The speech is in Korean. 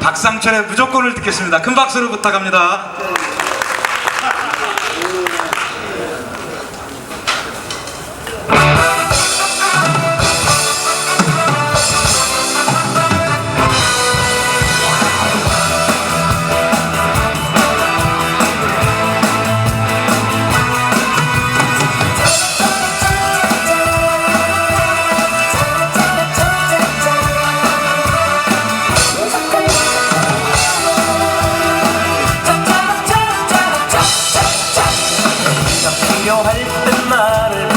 박상철의 무조건을 듣겠습니다. 큰 박수를 부탁합니다. 필요할 때 말을